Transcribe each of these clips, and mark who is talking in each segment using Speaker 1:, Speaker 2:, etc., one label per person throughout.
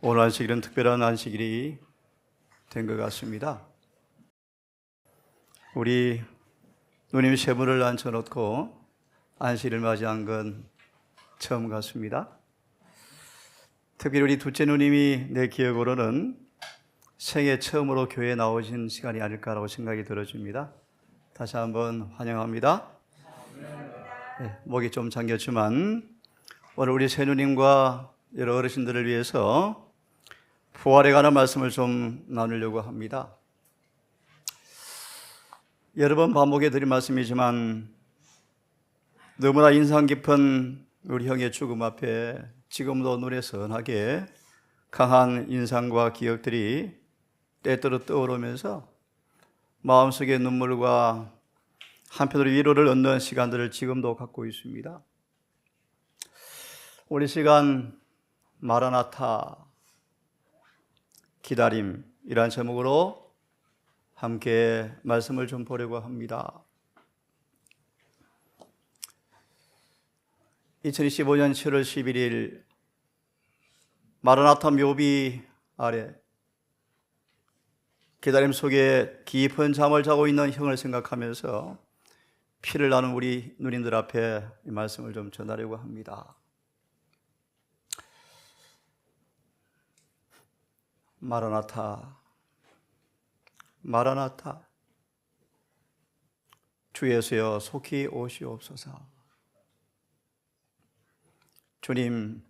Speaker 1: 오늘 안식일은 특별한 안식일이 된 것 같습니다. 우리 누님 세 분을 앉혀놓고 안식일을 맞이한 건 처음 같습니다. 특히 우리 둘째 누님이 내 기억으로는 생애 처음으로 교회에 나오신 시간이 아닐까라고 생각이 들어집니다. 다시 한번 환영합니다. 네, 목이 좀 잠겼지만 오늘 우리 새누님과 여러 어르신들을 위해서 부활에 관한 말씀을 좀 나누려고 합니다. 여러 번 반복해 드린 말씀이지만 너무나 인상 깊은 우리 형의 죽음 앞에 지금도 눈에 선하게 강한 인상과 기억들이 때때로 떠오르면서 마음속에 눈물과 한편으로 위로를 얻는 시간들을 지금도 갖고 있습니다. 우리 시간 마라나타 기다림이란 제목으로 함께 말씀을 좀 보려고 합니다. 2025년 7월 11일 마라나타 묘비 아래 기다림 속에 깊은 잠을 자고 있는 형을 생각하면서 피를 나는 우리 누님들 앞에 이 말씀을 좀 전하려고 합니다. 마라나타, 마라나타, 주 예수여 속히 오시옵소서. 주님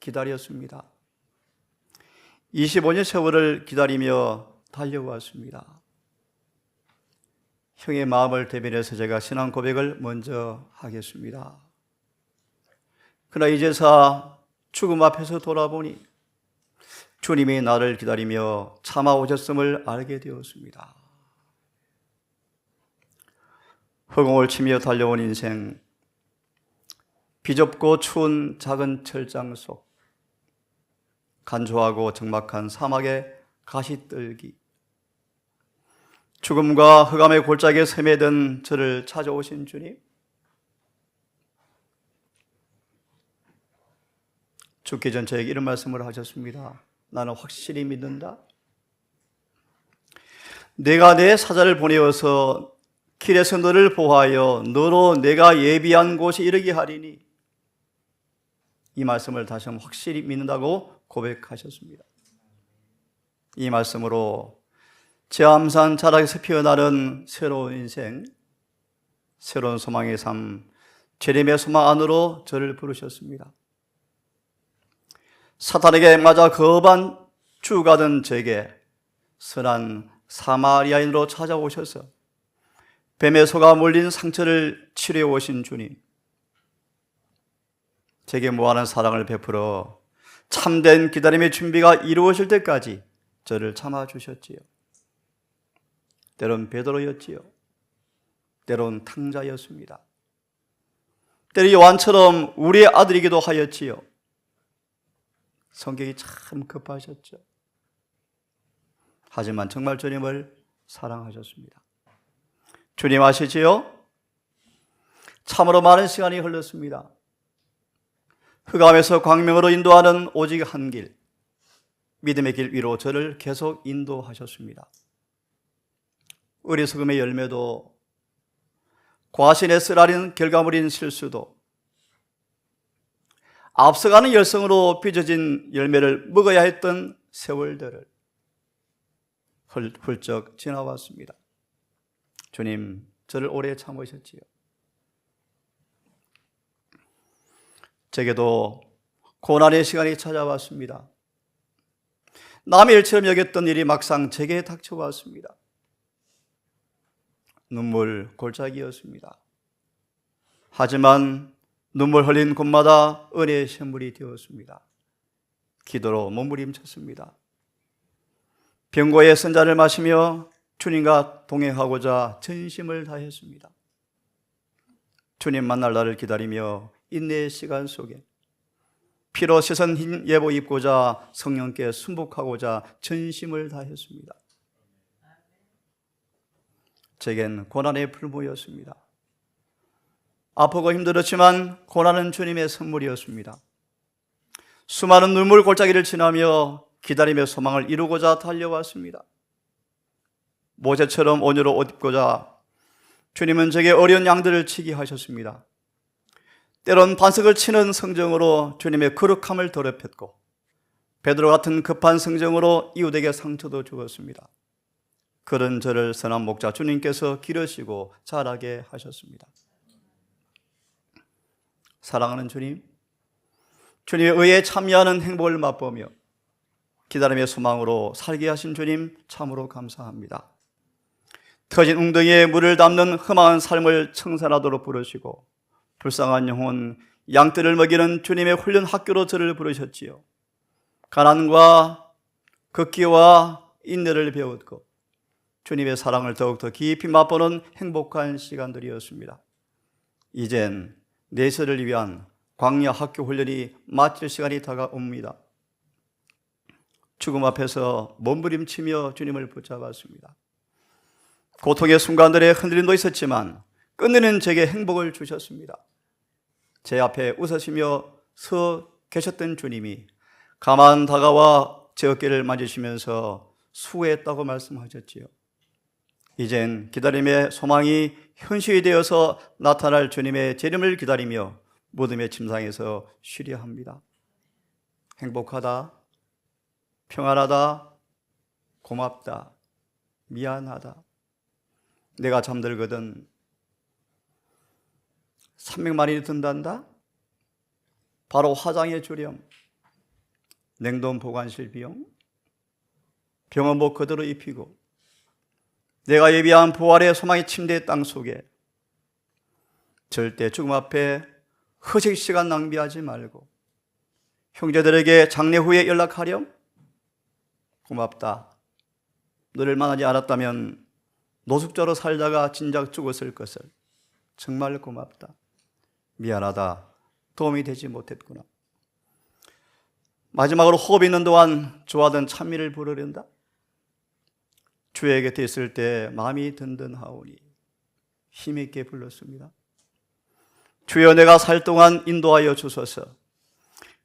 Speaker 1: 기다렸습니다. 25년 세월을 기다리며 달려왔습니다. 형의 마음을 대변해서 제가 신앙 고백을 먼저 하겠습니다. 그러나 이제서 죽음 앞에서 돌아보니 주님이 나를 기다리며 참아 오셨음을 알게 되었습니다. 허공을 치며 달려온 인생, 비좁고 추운 작은 철장 속, 간조하고 적막한 사막의 가시떨기, 죽음과 흑암의 골짜기에 스며든 저를 찾아오신 주님, 죽기 전 저에게 이런 말씀을 하셨습니다. 나는 확실히 믿는다. 내가 내 사자를 보내어서 길에서 너를 보하여 너로 내가 예비한 곳에 이르게 하리니 이 말씀을 다시 한번 확실히 믿는다고 고백하셨습니다. 이 말씀으로 제암산 자락에서 피어나는 새로운 인생, 새로운 소망의 삶, 제림의 소망 안으로 저를 부르셨습니다. 사탄에게 맞아 거반 죽어가던 제게 선한 사마리아인으로 찾아오셔서 뱀의 소가 몰린 상처를 치료해 오신 주님. 제게 무한한 사랑을 베풀어 참된 기다림의 준비가 이루어질 때까지 저를 참아 주셨지요. 때론 베드로였지요. 때론 탕자였습니다. 때로 요한처럼 우리의 아들이기도 하였지요. 성격이 참 급하셨죠. 하지만 정말 주님을 사랑하셨습니다. 주님 아시지요? 참으로 많은 시간이 흘렀습니다. 흑암에서 광명으로 인도하는 오직 한 길, 믿음의 길 위로 저를 계속 인도하셨습니다. 어리석음의 열매도 과신의 쓰라린 결과물인 실수도 앞서가는 열성으로 빚어진 열매를 먹어야 했던 세월들을 훌쩍 지나왔습니다. 주님, 저를 오래 참으셨지요. 제게도 고난의 시간이 찾아왔습니다. 남의 일처럼 여겼던 일이 막상 제게 닥쳐왔습니다. 눈물 골짜기였습니다. 하지만 눈물 흘린 곳마다 은혜의 샘물이 되었습니다. 기도로 몸부림쳤습니다. 병고의 선자를 마시며 주님과 동행하고자 전심을 다했습니다. 주님 만날 날을 기다리며 인내의 시간 속에 피로 씻은 흰 예복 입고자 성령께 순복하고자 전심을 다했습니다. 제겐 고난의 풀무였습니다. 아프고 힘들었지만 고난은 주님의 선물이었습니다. 수많은 눈물 골짜기를 지나며 기다림의 소망을 이루고자 달려왔습니다. 모세처럼 온유로 옷 입고자 주님은 제게 어려운 양들을 치게 하셨습니다. 때론 반석을 치는 성정으로 주님의 거룩함을 더럽혔고 베드로 같은 급한 성정으로 이웃에게 상처도 주었습니다. 그런 저를 선한 목자 주님께서 기르시고 자라게 하셨습니다. 사랑하는 주님, 주님의 의에 참여하는 행복을 맛보며 기다림의 소망으로 살게 하신 주님 참으로 감사합니다. 터진 웅덩이에 물을 담는 험한 삶을 청산하도록 부르시고 불쌍한 영혼 양떼를 먹이는 주님의 훈련 학교로 저를 부르셨지요. 가난과 극기와 인내를 배웠고 주님의 사랑을 더욱더 깊이 맛보는 행복한 시간들이었습니다. 이젠 내세를 위한 광야 학교 훈련이 마칠 시간이 다가옵니다. 죽음 앞에서 몸부림치며 주님을 붙잡았습니다. 고통의 순간들에 흔들림도 있었지만 끝내는 제게 행복을 주셨습니다. 제 앞에 웃으시며 서 계셨던 주님이 가만 다가와 제 어깨를 만지시면서 수고했다고 말씀하셨지요. 이젠 기다림의 소망이 현실이 되어서 나타날 주님의 재림을 기다리며 무덤의 침상에서 쉬려 합니다. 행복하다, 평안하다, 고맙다, 미안하다. 내가 잠들거든 300만이 든단다? 바로 화장의 주령, 냉동 보관실 비용, 병원복 그대로 입히고 내가 예비한 부활의 소망의 침대 땅 속에 절대 죽음 앞에 허식 시간 낭비하지 말고 형제들에게 장례 후에 연락하렴? 고맙다. 너를 만나지 않았다면 노숙자로 살다가 진작 죽었을 것을 정말 고맙다. 미안하다. 도움이 되지 못했구나. 마지막으로 호흡 있는 동안 좋아하던 찬미를 부르련다. 주의 곁에 있을 때 마음이 든든하오니 힘있게 불렀습니다. 주여 내가 살 동안 인도하여 주소서.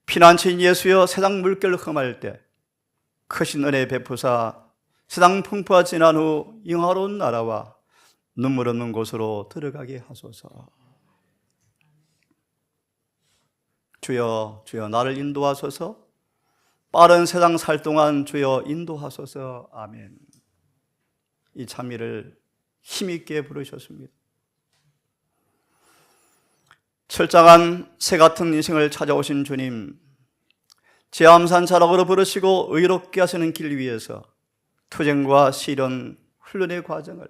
Speaker 1: 피난처인 예수여 세상 물결 험할 때 크신 은혜 베푸사 세상 풍부가 지난 후 영화로운 나라와 눈물 없는 곳으로 들어가게 하소서. 주여, 주여 나를 인도하소서. 빠른 세상 살 동안 주여 인도하소서. 아멘. 이 찬미를 힘있게 부르셨습니다. 철장한 새 같은 인생을 찾아오신 주님, 제암산 자락으로 부르시고 의롭게 하시는 길 위에서 투쟁과 시련, 훈련의 과정을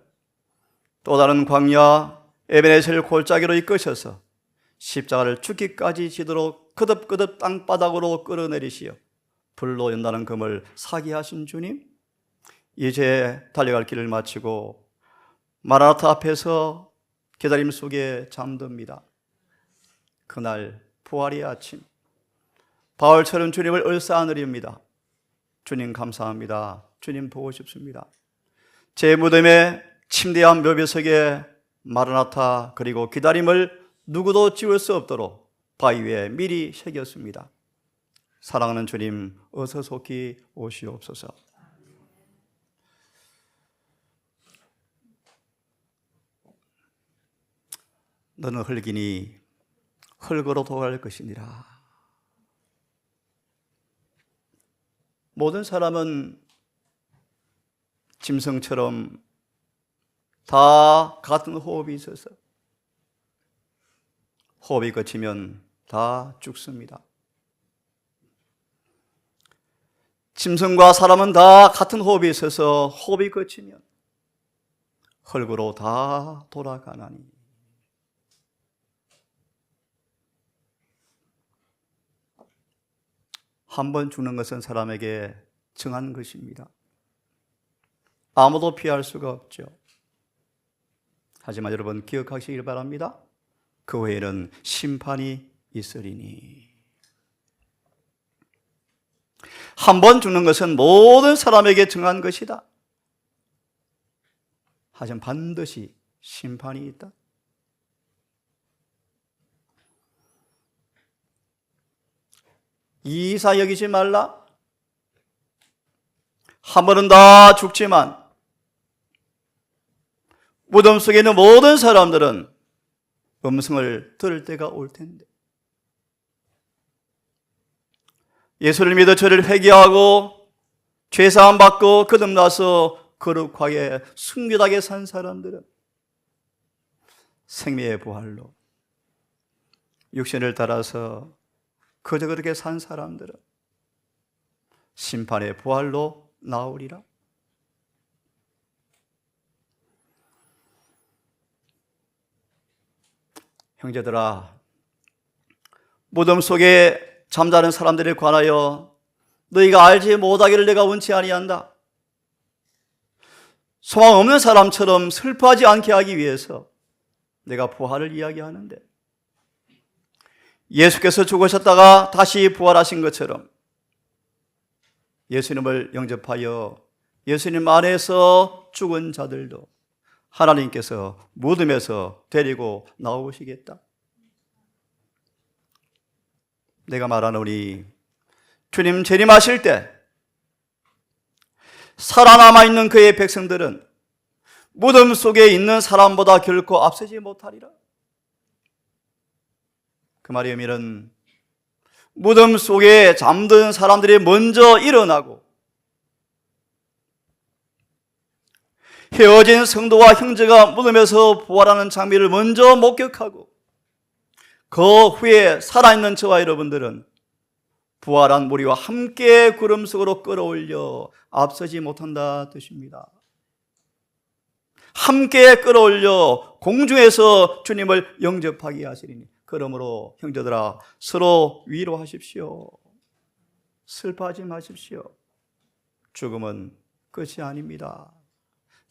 Speaker 1: 또 다른 광야 에베네셀 골짜기로 이끄셔서 십자가를 죽기까지 지도록 그득그득 땅바닥으로 끌어내리시어 불로 연다는 금을 사기 하신 주님, 이제 달려갈 길을 마치고 마라나타 앞에서 기다림 속에 잠듭니다. 그날 부활의 아침 바울처럼 주님을 얼싸안으렵니다. 주님 감사합니다. 주님 보고 싶습니다. 제 무덤에 침대한 묘비석에 마라나타 그리고 기다림을 누구도 지울 수 없도록 바위 위에 미리 새겼습니다. 사랑하는 주님 어서 속히 오시옵소서. 너는 흙이니 흙으로 돌아갈 것이니라. 모든 사람은 짐승처럼 다 같은 호흡이 있어서 호흡이 거치면 다 죽습니다. 짐승과 사람은 다 같은 호흡이 있어서 호흡이 거치면 흙으로 다 돌아가나니. 한 번 죽는 것은 사람에게 정한 것입니다. 아무도 피할 수가 없죠. 하지만 여러분 기억하시길 바랍니다. 그 후에는 심판이 있으리니. 한 번 죽는 것은 모든 사람에게 정한 것이다. 하지만 반드시 심판이 있다. 이사 여기지 말라. 한 번은 다 죽지만 무덤 속에 있는 모든 사람들은 음성을 들을 때가 올 텐데 예수를 믿어 저를 회개하고 죄사함 받고 거듭나서 거룩하게 순결하게 산 사람들은 생명의 부활로 육신을 따라서 그저 그렇게 산 사람들은 심판의 부활로 나오리라. 형제들아, 무덤 속에 잠자는 사람들에 관하여 너희가 알지 못하기를 내가 원치 아니한다. 소망 없는 사람처럼 슬퍼하지 않게 하기 위해서 내가 부활을 이야기하는데 예수께서 죽으셨다가 다시 부활하신 것처럼 예수님을 영접하여 예수님 안에서 죽은 자들도 하나님께서 무덤에서 데리고 나오시겠다. 내가 말하노니 주님 재림하실 때 살아남아 있는 그의 백성들은 무덤 속에 있는 사람보다 결코 앞서지 못하리라. 그 말의 의미는 무덤 속에 잠든 사람들이 먼저 일어나고 헤어진 성도와 형제가 무덤에서 부활하는 장면을 먼저 목격하고 그 후에 살아있는 저와 여러분들은 부활한 무리와 함께 구름 속으로 끌어올려 앞서지 못한다 뜻입니다. 함께 끌어올려 공중에서 주님을 영접하게 하시리니 그러므로 형제들아 서로 위로하십시오. 슬퍼하지 마십시오. 죽음은 끝이 아닙니다.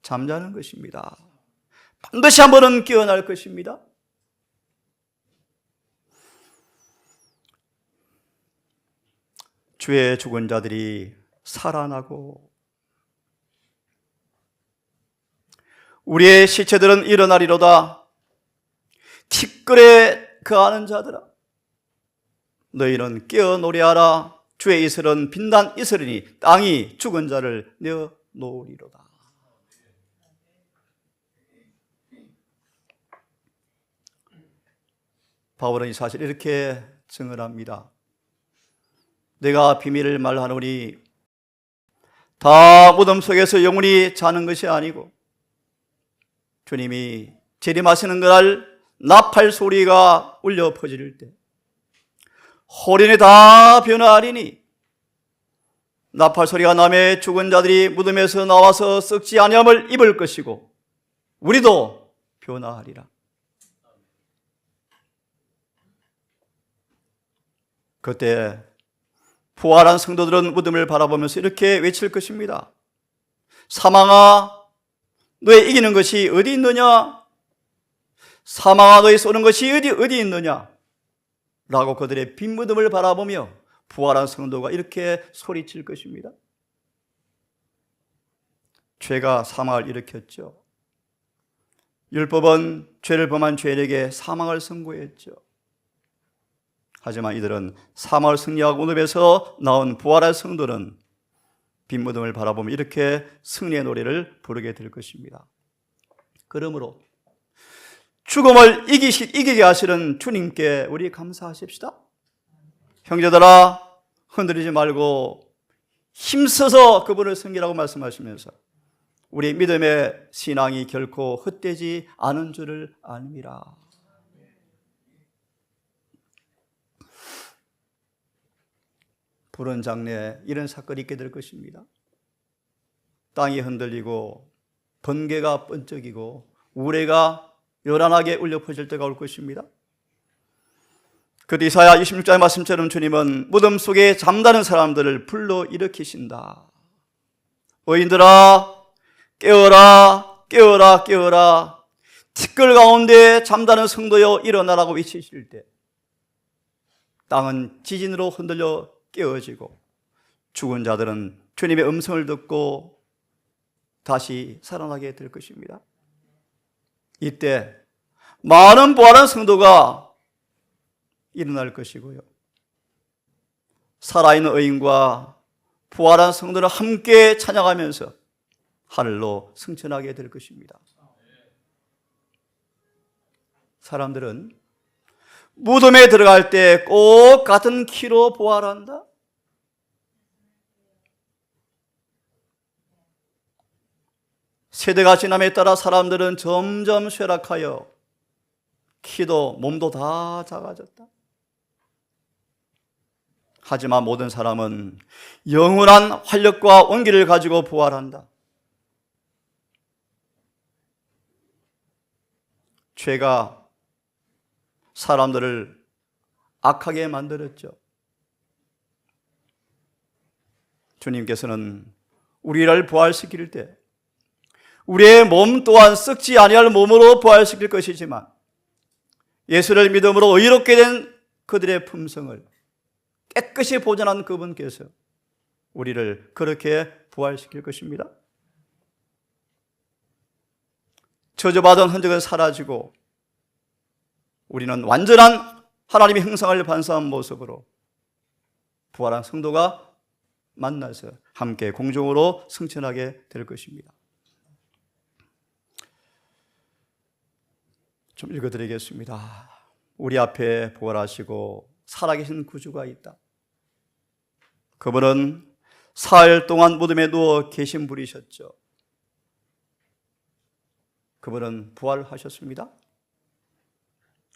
Speaker 1: 잠자는 것입니다. 반드시 한 번은 깨어날 것입니다. 주의 죽은 자들이 살아나고 우리의 시체들은 일어나리로다. 티끌에 그하는 자들아 너희는 깨어 노래하라 주의 이슬은 빛난 이슬이니 땅이 죽은 자를 내어 놓으리로다. 바울은 이 사실 이렇게 증언 합니다. 내가 비밀을 말하노니 다 무덤 속에서 영원히 자는 것이 아니고 주님이 재림하시는 그날 나팔 소리가 울려 퍼질 때 호련이 다 변화하리니 나팔 소리가 남의 죽은 자들이 무덤에서 나와서 썩지 아니함을 입을 것이고 우리도 변화하리라. 그때 부활한 성도들은 무덤을 바라보면서 이렇게 외칠 것입니다. 사망아, 너의 이기는 것이 어디 있느냐? 사망아, 너의 쏘는 것이 어디, 어디 있느냐? 라고 그들의 빈 무덤을 바라보며 부활한 성도가 이렇게 소리칠 것입니다. 죄가 사망을 일으켰죠. 율법은 죄를 범한 죄인에게 사망을 선고했죠. 하지만 이들은 사망을 승리하고 무덤에서 나온 부활한 성도는 빈 무덤을 바라보며 이렇게 승리의 노래를 부르게 될 것입니다. 그러므로 죽음을 이기시, 이기게 하시는 주님께 우리 감사하십시다. 형제들아, 흔들리지 말고 힘써서 그분을 섬기라고 말씀하시면서 우리 믿음의 신앙이 결코 헛되지 않은 줄을 압니다. 불은 장래에 이런 사건이 있게 될 것입니다. 땅이 흔들리고 번개가 번쩍이고 우레가 요란하게 울려 퍼질 때가 올 것입니다. 그 이사야 26장의 말씀처럼 주님은 무덤 속에 잠자는 사람들을 불러 일으키신다. 의인들아 깨어라 깨어라 깨어라 티끌 가운데 잠자는 성도여 일어나라고 외치실 때 땅은 지진으로 흔들려 깨어지고 죽은 자들은 주님의 음성을 듣고 다시 살아나게 될 것입니다. 이때 많은 부활한 성도가 일어날 것이고요. 살아있는 의인과 부활한 성도를 함께 찬양하면서 하늘로 승천하게 될 것입니다. 사람들은 무덤에 들어갈 때 꼭 같은 키로 부활한다. 세대가 지남에 따라 사람들은 점점 쇠락하여 키도 몸도 다 작아졌다. 하지만 모든 사람은 영원한 활력과 온기를 가지고 부활한다. 죄가 사람들을 악하게 만들었죠. 주님께서는 우리를 부활시킬 때 우리의 몸 또한 썩지 아니할 몸으로 부활시킬 것이지만 예수를 믿음으로 의롭게 된 그들의 품성을 깨끗이 보존한 그분께서 우리를 그렇게 부활시킬 것입니다. 저주받은 흔적은 사라지고 우리는 완전한 하나님의 형상을 반사한 모습으로 부활한 성도가 만나서 함께 공중으로 승천하게 될 것입니다. 좀 읽어드리겠습니다. 우리 앞에 부활하시고 살아계신 구주가 있다. 그분은 사흘 동안 무덤에 누워 계신 분이셨죠. 그분은 부활하셨습니다.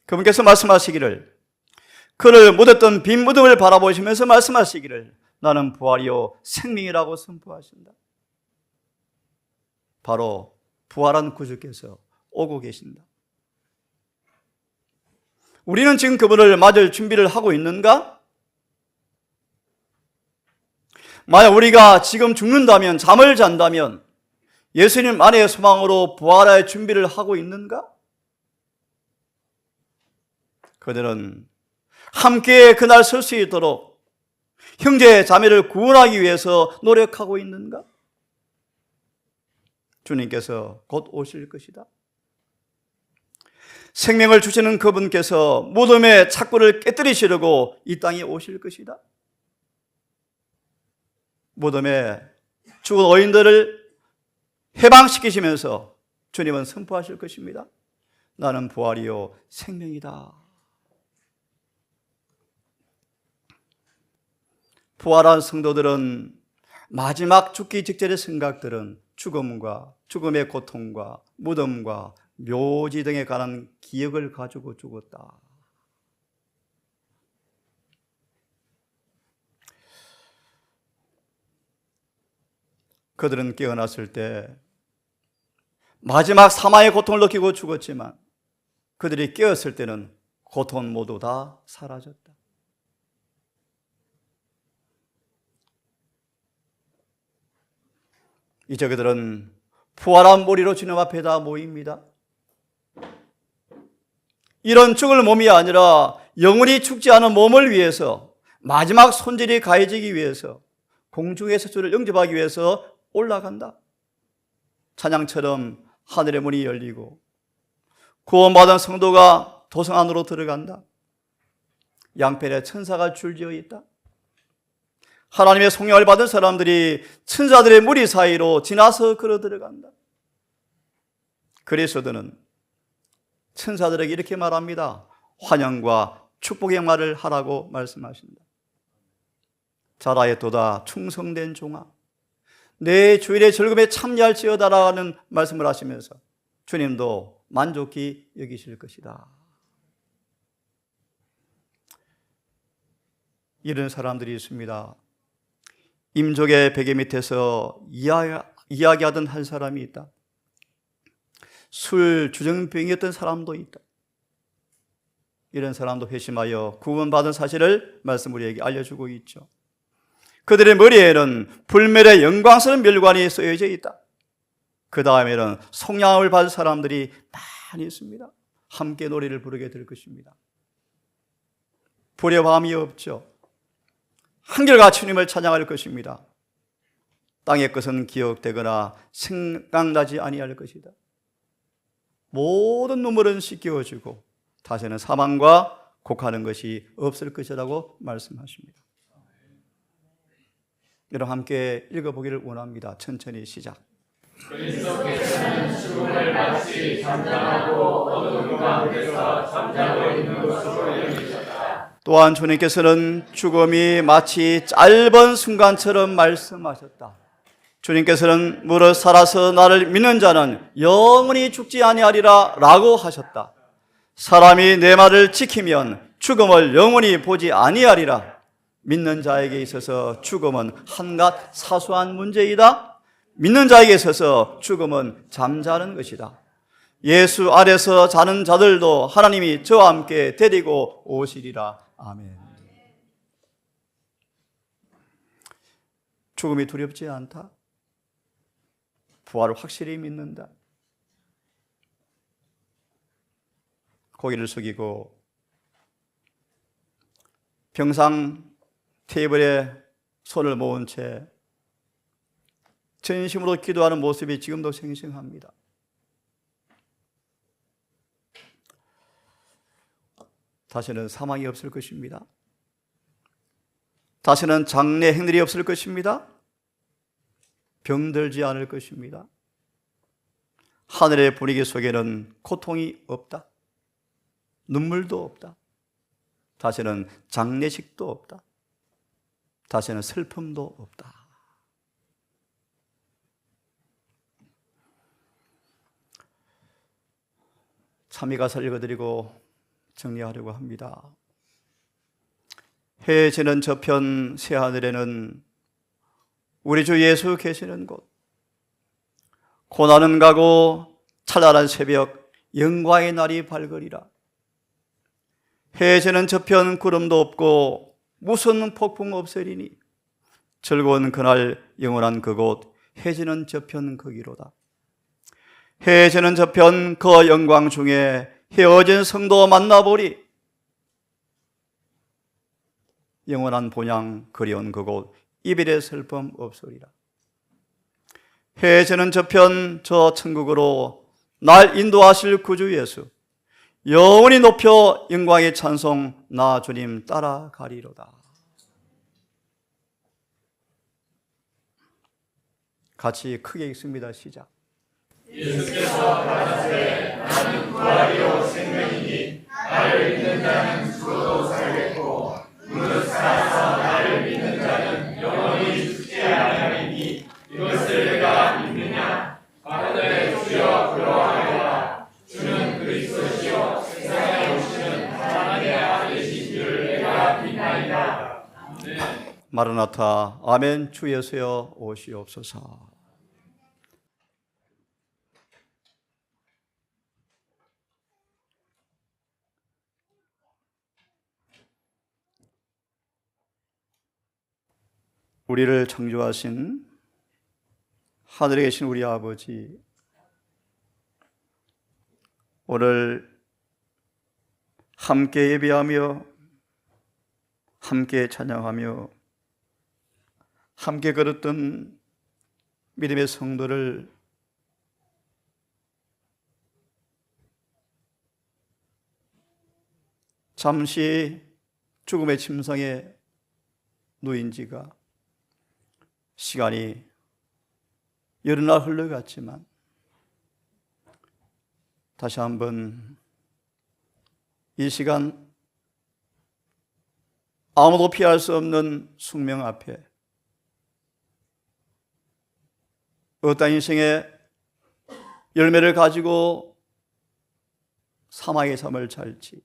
Speaker 1: 그분께서 말씀하시기를 그를 묻었던 빈 무덤을 바라보시면서 말씀하시기를 나는 부활이요 생명이라고 선포하신다. 바로 부활한 구주께서 오고 계신다. 우리는 지금 그분을 맞을 준비를 하고 있는가? 만약 우리가 지금 죽는다면, 잠을 잔다면, 예수님 안의 소망으로 부활할 준비를 하고 있는가? 그들은 함께 그날 설 수 있도록 형제 자매를 구원하기 위해서 노력하고 있는가? 주님께서 곧 오실 것이다. 생명을 주시는 그분께서 무덤의 착고를 깨뜨리시려고 이 땅에 오실 것이다. 무덤에 죽은 어인들을 해방시키시면서 주님은 선포하실 것입니다. 나는 부활이요 생명이다. 부활한 성도들은 마지막 죽기 직전의 생각들은 죽음과 죽음의 고통과 무덤과 묘지 등에 관한 기억을 가지고 죽었다. 그들은 깨어났을 때 마지막 사망의 고통을 느끼고 죽었지만 그들이 깨었을 때는 고통 모두 다 사라졌다. 이제 그들은 부활한 머리로 주님 앞에 다 모입니다. 이런 죽을 몸이 아니라 영원히 죽지 않은 몸을 위해서 마지막 손질이 가해지기 위해서 공중에서 주를 영접하기 위해서 올라간다. 찬양처럼 하늘의 문이 열리고 구원받은 성도가 도성 안으로 들어간다. 양편에 천사가 줄지어 있다. 하나님의 송영을 받은 사람들이 천사들의 무리 사이로 지나서 걸어 들어간다. 그리스도는 천사들에게 이렇게 말합니다. 환영과 축복의 말을 하라고 말씀하신다. 자라에도다 충성된 종아 내 주일의 즐거움에 참여할지어다라는 말씀을 하시면서 주님도 만족히 여기실 것이다. 이런 사람들이 있습니다. 임족의 베개 밑에서 이야기, 하던 한 사람이 있다. 술 주정병이었던 사람도 있다. 이런 사람도 회심하여 구원받은 사실을 말씀 우리에게 알려주고 있죠. 그들의 머리에는 불멸의 영광스러운 멸관이 쓰여져 있다. 그 다음에는 송양을 받은 사람들이 많이 있습니다. 함께 노래를 부르게 될 것입니다. 불의 밤이 없죠. 한결같이 주님을 찬양할 것입니다. 땅의 것은 기억되거나 생각나지 아니할 것이다. 모든 눈물은 씻겨지고 다시는 사망과 곡하는 것이 없을 것이라고 말씀하십니다. 여러분 함께 읽어보기를 원합니다. 천천히 시작. 또한 주님께서는 죽음이 마치 짧은 순간처럼 말씀하셨다. 주님께서는 무릇 살아서 나를 믿는 자는 영원히 죽지 아니하리라 라고 하셨다. 사람이 내 말을 지키면 죽음을 영원히 보지 아니하리라. 믿는 자에게 있어서 죽음은 한갓 사소한 문제이다. 믿는 자에게 있어서 죽음은 잠자는 것이다. 예수 아래서 자는 자들도 하나님이 저와 함께 데리고 오시리라. 아멘. 죽음이 두렵지 않다. 부활을 확실히 믿는다. 고개를 숙이고 평상 테이블에 손을 모은 채 전심으로 기도하는 모습이 지금도 생생합니다. 다시는 사망이 없을 것입니다. 다시는 장래 행렬이 없을 것입니다. 병들지 않을 것입니다. 하늘의 분위기 속에는 고통이 없다. 눈물도 없다. 다시는 장례식도 없다. 다시는 슬픔도 없다. 참이 가서 읽어드리고 정리하려고 합니다. 해에 지는 저편 새하늘에는 우리 주 예수 계시는 곳, 고난은 가고 찬란한 새벽 영광의 날이 밝으리라. 해에 지는 저편 구름도 없고 무슨 폭풍 없으리니 즐거운 그날 영원한 그곳 해지는 저편 거기로다. 해지는 저편 그 영광 중에 헤어진 성도 만나보리. 영원한 본향 그리운 그곳 이별의 슬픔 없으리라. 해지는 저편 저 천국으로 날 인도하실 구주 예수 영원히 높여 영광의 찬송 나 주님 따라가리로다. 같이 크게 읽습니다. 시작.
Speaker 2: 예수께서 가라사대 나는 부활이요 생명이니 나를 믿는 자는 죽어도 살겠고 무릇 살아서 나를 믿는 자는 영원히 죽지 아니하리니 이것을 내가 믿느냐 가라사대 주여 그러하리라 주는 그리스도시요 세상에 오시는 하나님의 아들이신 줄 내가 믿나이다.
Speaker 1: 마르나타 아멘. 주 예수여 오시옵소서. 우리를 창조하신 하늘에 계신 우리 아버지 오늘 함께 예배하며 함께 찬양하며 함께 걸었던 믿음의 성도를 잠시 죽음의 침상에 놓인 지가 시간이 여러 날 흘러갔지만 다시 한번 이 시간 아무도 피할 수 없는 숙명 앞에 어떤 인생의 열매를 가지고 사망의 삶을 살지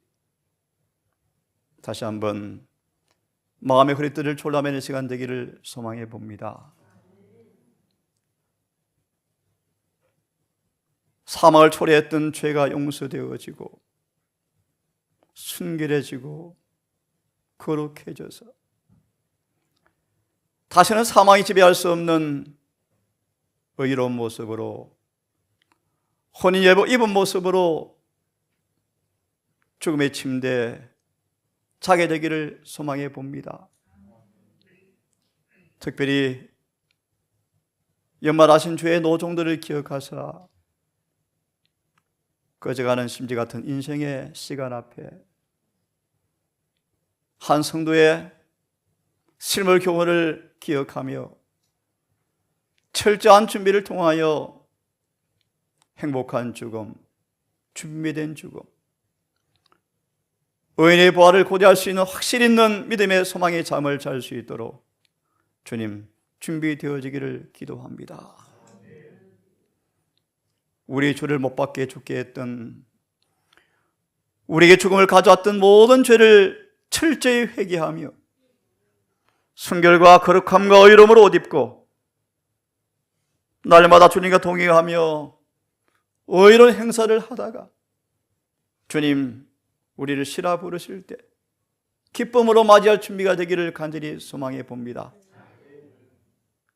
Speaker 1: 다시 한번 마음의 허리띠를 졸라매는 시간 되기를 소망해 봅니다. 사망을 초래했던 죄가 용서되어지고 순결해지고 거룩해져서 다시는 사망이 지배할 수 없는 의로운 모습으로 혼인 예보 입은 모습으로 죽음의 침대에 자게 되기를 소망해 봅니다. 특별히 연말하신 주의 노종들을 기억하사 꺼져가는 심지 같은 인생의 시간 앞에 한 성도의 실물 교훈을 기억하며 철저한 준비를 통하여 행복한 죽음, 준비된 죽음, 의인의 부활을 고대할 수 있는 확실 있는 믿음의 소망의 잠을 잘 수 있도록 주님 준비되어지기를 기도합니다. 우리 주를 못 받게 죽게 했던 우리에게 죽음을 가져왔던 모든 죄를 철저히 회개하며 순결과 거룩함과 의로움으로 옷 입고 날마다 주님과 동행하며 의로운 행사를 하다가 주님 우리를 시라 부르실 때 기쁨으로 맞이할 준비가 되기를 간절히 소망해 봅니다.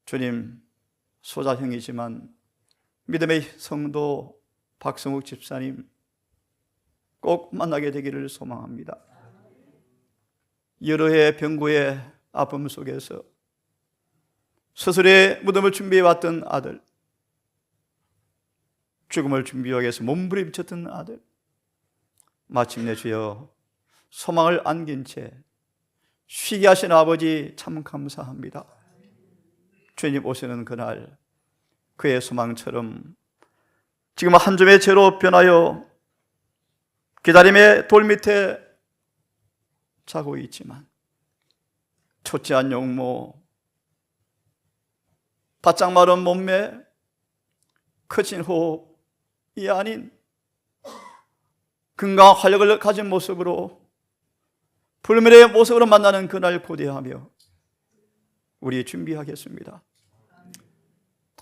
Speaker 1: 주님 소자형이지만 믿음의 성도 박성욱 집사님 꼭 만나게 되기를 소망합니다. 여러 해의 병고의 아픔 속에서 스스로의 무덤을 준비해 왔던 아들, 죽음을 준비하기 위해서 몸부림쳤던 아들, 마침내 주여 소망을 안긴 채 쉬게 하신 아버지 참 감사합니다. 주님 오시는 그날 그의 소망처럼 지금 한 점의 죄로 변하여 기다림의 돌 밑에 자고 있지만 초췌한 용모 바짝 마른 몸매 커진 호흡이 아닌 건강한 활력을 가진 모습으로 불멸의 모습으로 만나는 그날 고대하며 우리 준비하겠습니다.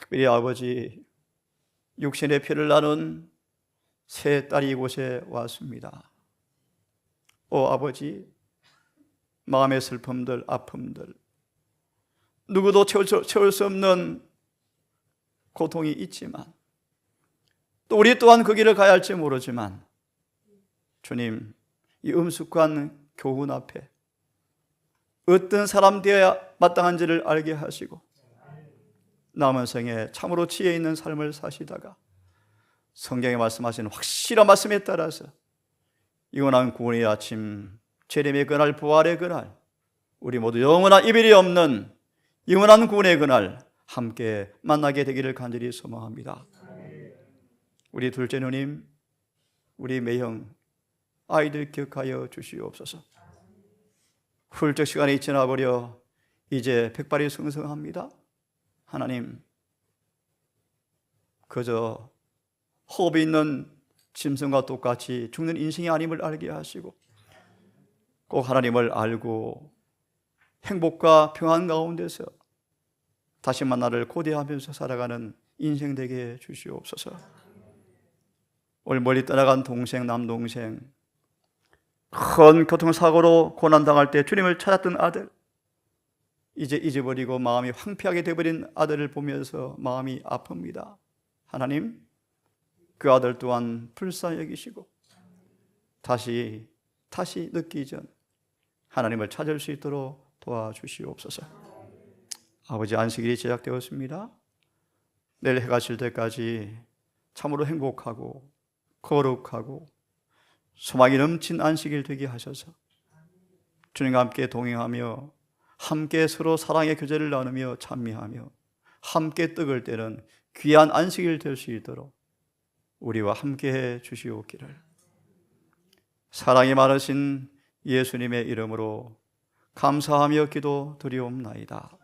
Speaker 1: 특별히 아버지 육신의 피를 나눈 새 딸이 이곳에 왔습니다. 오 아버지 마음의 슬픔들 아픔들 누구도 채울 수, 채울 수 없는 고통이 있지만 또 우리 또한 그 길을 가야 할지 모르지만 주님 이 음숙한 교훈 앞에 어떤 사람 되어야 마땅한지를 알게 하시고 남은 생에 참으로 지혜 있는 삶을 사시다가 성경에 말씀하신 확실한 말씀에 따라서 영원한 구원의 아침 재림의 그날 부활의 그날 우리 모두 영원한 이별이 없는 영원한 구원의 그날 함께 만나게 되기를 간절히 소망합니다. 우리 둘째 누님, 우리 매형 아이들 기억하여 주시옵소서. 훌쩍 시간이 지나버려 이제 백발이 승승합니다. 하나님, 그저 호흡이 있는 짐승과 똑같이 죽는 인생이 아님을 알게 하시고 꼭 하나님을 알고 행복과 평안 가운데서 다시 만나를 고대하면서 살아가는 인생 되게 주시옵소서. 오늘 멀리 떠나간 동생, 남동생, 큰 교통사고로 고난당할 때 주님을 찾았던 아들, 이제 잊어버리고 마음이 황폐하게 되어버린 아들을 보면서 마음이 아픕니다. 하나님, 그 아들 또한 불쌍히 여기시고 다시 다시 늦기 전 하나님을 찾을 수 있도록 도와주시옵소서. 아버지 안식일이 제작되었습니다. 내일 해가 질 때까지 참으로 행복하고 거룩하고 소망이 넘친 안식일 되게 하셔서 주님과 함께 동행하며 함께 서로 사랑의 교제를 나누며 찬미하며 함께 떡을 때는 귀한 안식일 될 수 있도록 우리와 함께 해 주시옵기를 사랑이 많으신 예수님의 이름으로 감사하며 기도 드리옵나이다.